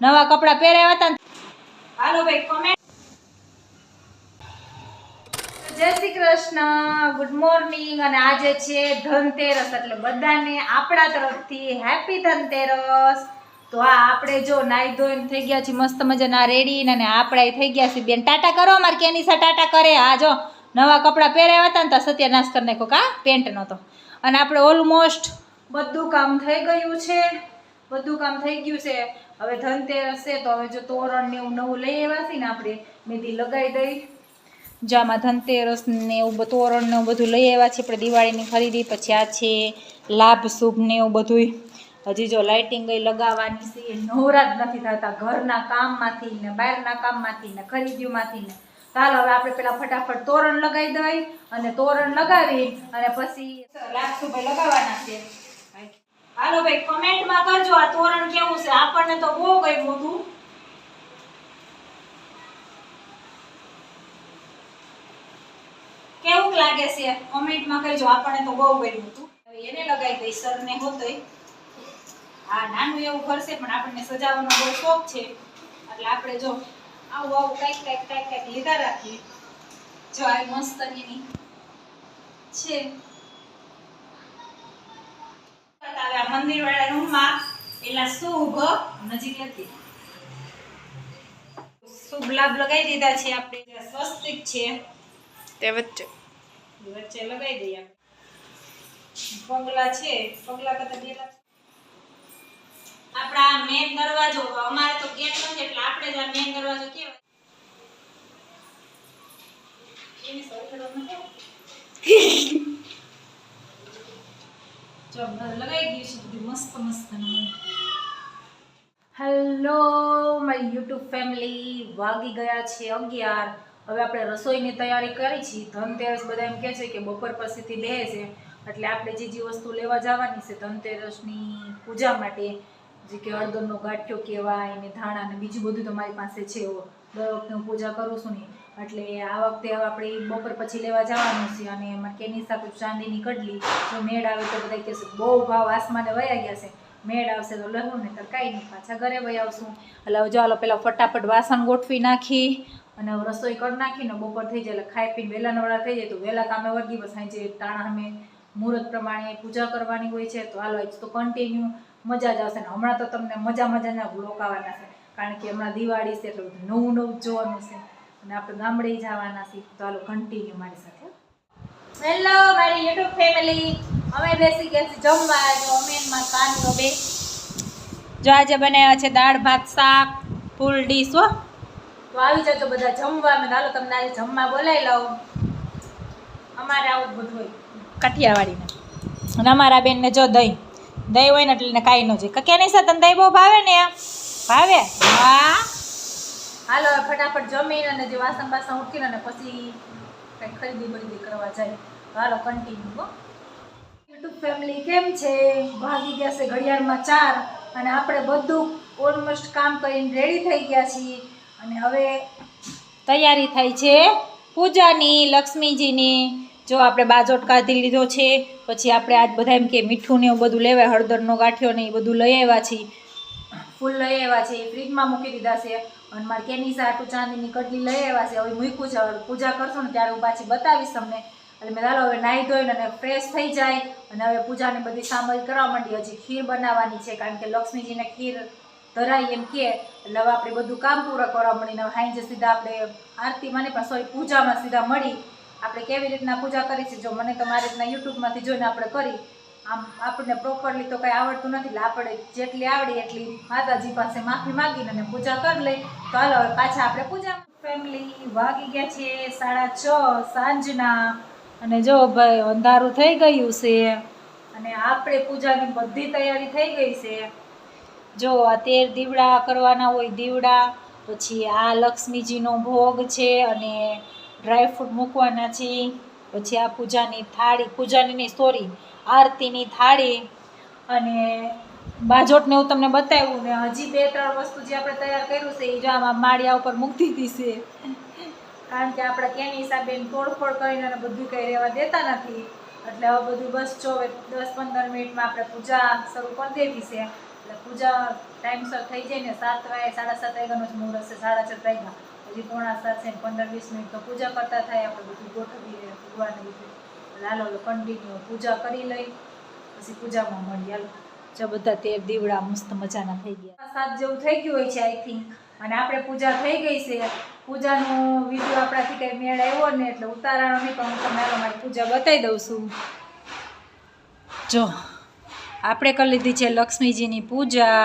નવા કપડાં પહેરાવ્યા હતા હાલો ભાઈ કોમેન્ટ જય શ્રી કૃષ્ણ. ગુડ મોર્નિંગ અને આજે છે ધનતેરસ, એટલે બધાને આપણા તરફથી હેપી ધનતેરસ. તો આ આપણે જો નાઈ ધોઈને થઈ ગયા છીએ, મસ્ત મજાના રેડી અને આપણે થઈ ગયા છીએ. બેન, ટાટા કરો અમારે કેનિસા ટાટા કરે. આ જો નવા કપડાં પહેરાવ્યા હતા ને, તો સત્યાનાશ કરી નાખો કા? પેન્ટ નહોતો. અને આપણે ઓલમોસ્ટ બધું કામ થઈ ગયું છે. બધું કામ થઈ ગયું છે. હવે ધનતેરસ છે, તો હવે જો તોરણ ને એવું નવું લઈ આવ્યા છે ને આપણે, મેથી લગાવી દઈ. જામાં ધનતેરસ ને એવું તોરણ ને એવું બધું લઈ આવ્યા છે, આપણે દિવાળીની ખરીદી, પછી આ છે લાભ, શુભ ને એવું બધું હજી જો લાઇટિંગ ગઈ લગાવવાની છે નવરા જ નથી થતા. ઘરના કામમાંથી ને બહારના કામમાંથી ને ખરીદીઓમાંથી ને. ચાલો હવે આપણે પેલા ફટાફટ તોરણ લગાવી દઈ અને તોરણ લગાવી અને પછી લાભ, શુભ લગાવવાના છે. હાલો ભાઈ કમેન્ટમાં કરજો. આ તોરણ કેવું છે? આપણને તો બહુ ગમ્યું હતું. કેવું લાગે છે? કમેન્ટમાં કરજો આપણને તો બહુ ગમ્યું હતું. એને લગાવી દઈ, સરને હોતોય. હા નાનું એવું છે, પણ આપણને સજાવવાનો બહુ શોખ છે. એટલે આપણે જો આવું આવું કંઈક કંઈક કંઈક કંઈક લીધા રાખીએ. જો આ મસ્ત એની છે. આ મંદિર વાળા રૂમમાં પેલા શુભ નજીક નથી શુભ લાભ લગાવી દીધા છે આપણે સ્વસ્તિક છે તે વચ્ચે. વચ્ચે લગાવી દઈએ. પગલા છે પગલા કરતા બે આપણા મેન દરવાજો અમારે તો ગેટ નથી એટલે આપણે જ આ મેન દરવાજો કેવાય એની સરખડો કેવું? લગાવી ગયું મસ્ત મસ્ત હેલો મારી યુટ્યુબ ફેમિલી વાગી ગયા છે અગિયાર. હવે આપણે રસોઈની તૈયારી કરી છે. ધનતેરસ બધા એમ કહે છે કે બપોર પછીથી બે છે. એટલે આપણે જે જે વસ્તુ લેવા જવાની છે ધનતેરસની પૂજા માટે, જે કે હળદરનો ગાંઠિયો કહેવાય ને ધાણા ને બીજું બધું તમારી પાસે છે દર વખતે હું પૂજા કરું છું ને એટલે આ વખતે હવે આપણે બપોર પછી લેવા જવાનું છે અને કેની સાથે ચાંદીની કડલી, જો મેળ આવે તો બધા કહેશે બહુ ભાવ આસમાને વયા ગયા છે. મેળ આવશે તો લહુ ને તો કાંઈ નહીં, પાછા ઘરે વહી આવશું. એટલે હવે જો હાલો પેલા ફટાફટ વાસણ ગોઠવી નાખી અને રસોઈ કરી નાખીને બપોર થઈ જાય એટલે ખાઈ પીને વહેલા નવરા થઈ જાય તો વહેલા કામે વર્ગી બસ સાંજે તાણા અમે મુહૂર્ત પ્રમાણે પૂજા કરવાની હોય છે તો હાલો તો કન્ટિન્યુ મજા જ આવશે ને હમણાં તો તમને મજા મજાના બ્લોક છે. કારણ કે હમણાં દિવાળી છે એટલે નવું નવું જોવાનું છે. અને આપણે ગામડે જવાના છીએ, તો હાલો કન્ટિન્યુ મારી સાથે. હેલો મારી યુટ્યુબ ફેમિલી અમે બેસી ગયા છીએ જમવા. જો અમે મારા કાનનો બે. જો આજે બનાવ્યા છે દાળ, ભાત, શાક ફૂલ ડીશ હો. તો આવી જજો બધા જમવા અમે હાલો તમને આજે જમવા બોલાવી લઉં. અમારે આવું બધું હોય. કાઠિયાવાડીને. અને અમારા બેનને જો દહીં. દહીં હોય ને એટલે કાંઈ ન જોઈએ. કે નહીં સર તને દહીં બહુ ભાવે ને ભાવે? હા? હાલો ફટાફટ જમીને અને જે વાસણ બાસણ ઉઠીને અને પછી કંઈક ખરીદી બરીદી કરવા જાય. હાલો કન્ટિન્યુ હો. યુટ્યુબ ફેમિલી કેમ છે? ભાગી ગયા છે ઘડિયાળમાં ચાર અને આપણે બધું ઓલમોસ્ટ કામ કરીને રેડી થઈ ગયા છીએ. અને હવે તૈયારી થાય છે પૂજાની, લક્ષ્મીજીની. જો આપણે બાજોટ કાઢી લીધો છે, પછી આપણે આજ બધા એમ કે મીઠું ને એવું બધું લેવાય, હળદરનો ગાંઠિયો ને એ બધું લઈ આવ્યા છીએ. ફૂલ લઈ આવ્યા છીએ, ફ્રીજમાં મૂકી દીધા છે. અને મારે કેની સાટું ચાંદીની કટલી લઈ આવ્યા છે. હવે મૂક્યું છે. પૂજા કરશું ને ત્યારે હું પાછી બતાવીશ તમને. એટલે મેં ચાલો હવે નાહી ધોઈને અને ફ્રેશ થઈ જાય અને હવે પૂજાની બધી સામગ્રી કરવા માંડી. હજી ખીર બનાવવાની છે, કારણ કે લક્ષ્મીજીને ખીર ધરાય એમ કે. એટલે હવે આપણે બધું કામ પૂરા કરવા મળીને હાંજે સીધા આપણે આરતી મને પણ સોરી પૂજામાં સીધા મળી. આપણે કેવી રીતના પૂજા કરી છે, જો મને તો મારી રીતના યુટ્યુબમાંથી જોઈને આપણે કરી. આમ આપણને પ્રોપરલી તો કંઈ આવડતું નથી એટલે આપણે જેટલી આવડી એટલી માતાજી પાસે માફી માગીને અને પૂજા કરી લઈ. તો હાલો, હવે પાછા આપણે પૂજા ફેમિલી વાગી ગયા છે સાડા છ સાંજના. અને જો ભાઈ, અંધારું થઈ ગયું છે અને આપણે પૂજાની બધી તૈયારી થઈ ગઈ છે. જો આ તેર દીવડા કરવાના હોય દીવડા, પછી આ લક્ષ્મીજીનો ભોગ છે અને ડ્રાયફ્રૂટ મૂકવાના છે. પછી આ પૂજાની થાળી પૂજાની સોરી, આરતીની થાળી અને બાજોટને હું તમને બતાવ્યું ને હજી બે ત્રણ વસ્તુ જે આપણે તૈયાર કર્યું છે એ જો આમાં માળિયા ઉપર મૂકી દીધી છે. કારણ કે આપણે કેની હિસાબે તોડફોડ કરીને બધું કંઈ રહેવા દેતા નથી. એટલે હવે બધું બસ જો દસ પંદર મિનિટમાં આપણે પૂજા શરૂ કરી દેવી છે. એટલે પૂજા ટાઈમસર થઈ જાય ને સાત વાગે, સાડા સાત વાગ્યાનો જ મુહૂર્ત છે સાડા સાત વાગ્યા. હજી પોણા સાત છે પંદર વીસ મિનિટ તો પૂજા કરતા થાય આપણે બધું ગોઠવીએ ભગવાનને બધું લાલો હાલો કન્ટિન્યુ પૂજા કરી લઈ પછી પૂજામાં મળીએ. હાલો. જો બધા તે દીવડા મસ્ત મજાના થઈ ગયા. સાત જેવું થઈ ગયું હોય છે આઈ થિંક અને આપણે પૂજા થઈ ગઈ છે. પૂજાનો વીડિયો આપણાથી કંઈ મેળ આવ્યો ને એટલે ઉતારાનો નહીં પણ હું તમને મારી પૂજા બતાવી દઉં છું. જો આપણે કરી લીધી છે લક્ષ્મીજીની પૂજા.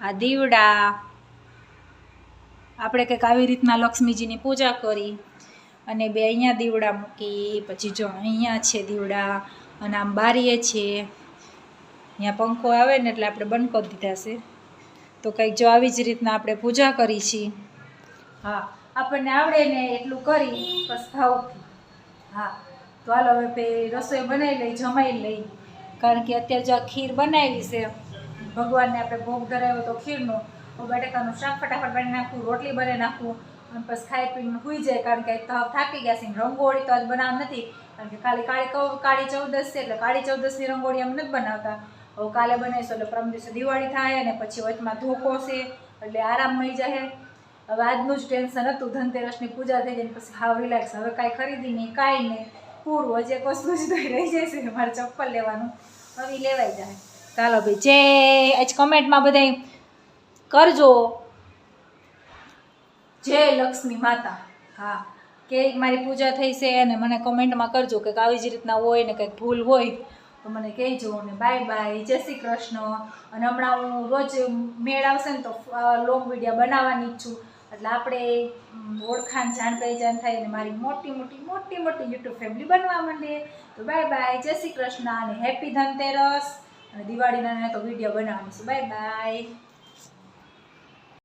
આ દીવડા. આપણે કંઈક આવી રીતના લક્ષ્મીજીની પૂજા કરી અને બે અહીંયા દીવડા મૂકી, પછી જો અહીંયા છે દીવડા અને આમ બારીએ છે. અહીંયા પંખો આવે ને એટલે આપણે બંધ કરી દીધા છે. તો કંઈક જો આવી જ રીતના આપણે પૂજા કરી છીએ. હા, આપણને આવડે ને એટલું કરી, બસ ભાવથી હા, તો હાલો હવે પે રસોઈ બનાવી લઈ, જમાઈ લઈ. કારણ કે અત્યારે જો ખીર બનાવી છે, ભગવાનને આપણે ભોગ ધરાવ્યો તો ખીરનો. બટાકાનું શાક ફટાફટ બની નાખવું રોટલી બની નાખવું અને પછી ખાઈ પીને હોઈ જાય કારણ કે થાકી ગયા છે રંગોળી તો આજ બનાવ નથી. કારણ કે ખાલી કાળી કાળી ચૌદસ છે એટલે કાળી ચૌદસની રંગોળી અમે નથી બનાવતા. હવે કાલે બનાવીશું એટલે પરમ દિવસે દિવાળી થાય અને પછી વચમાં ધોકો છે એટલે આરામ મળી જાય. હવે આજનું જ ટેન્શન હતું, ધનતેરસની પૂજા થઈ જાય પછી હાવ રિલેક્સ. હવે કાંઈ ખરીદી નહીં, કાંઈ નહીં. પૂરું, હજી એક જ નહીં રહી છે, મારે ચપ્પલ લેવાનું. હવે લેવાઈ જાય. ચાલો ભાઈ જે આજ કમેન્ટમાં બધાય કરજો. જય લક્ષ્મી માતા. હા, કે મારી પૂજા થઈ છે અને મને કમેન્ટમાં કરજો કે આવી જ રીતના હોય ને કંઈક ભૂલ હોય, તો મને કહેજો અને બાય બાય, જય શ્રી કૃષ્ણ. અને હમણાં હું રોજ મેળ આવશે ને તો લોંગ વીડિયો બનાવવાની જ છું. એટલે આપણે ઓળખાણ, જાણ પહેચાન થાય અને મારી મોટી મોટી મોટી મોટી યુટ્યુબ ફેમિલી બનવા માંડે. તો બાય બાય, જય શ્રી કૃષ્ણ અને હેપી ધનતેરસ. અને દિવાળીના તો વીડિયો બનાવવાનું છે. Bye bye.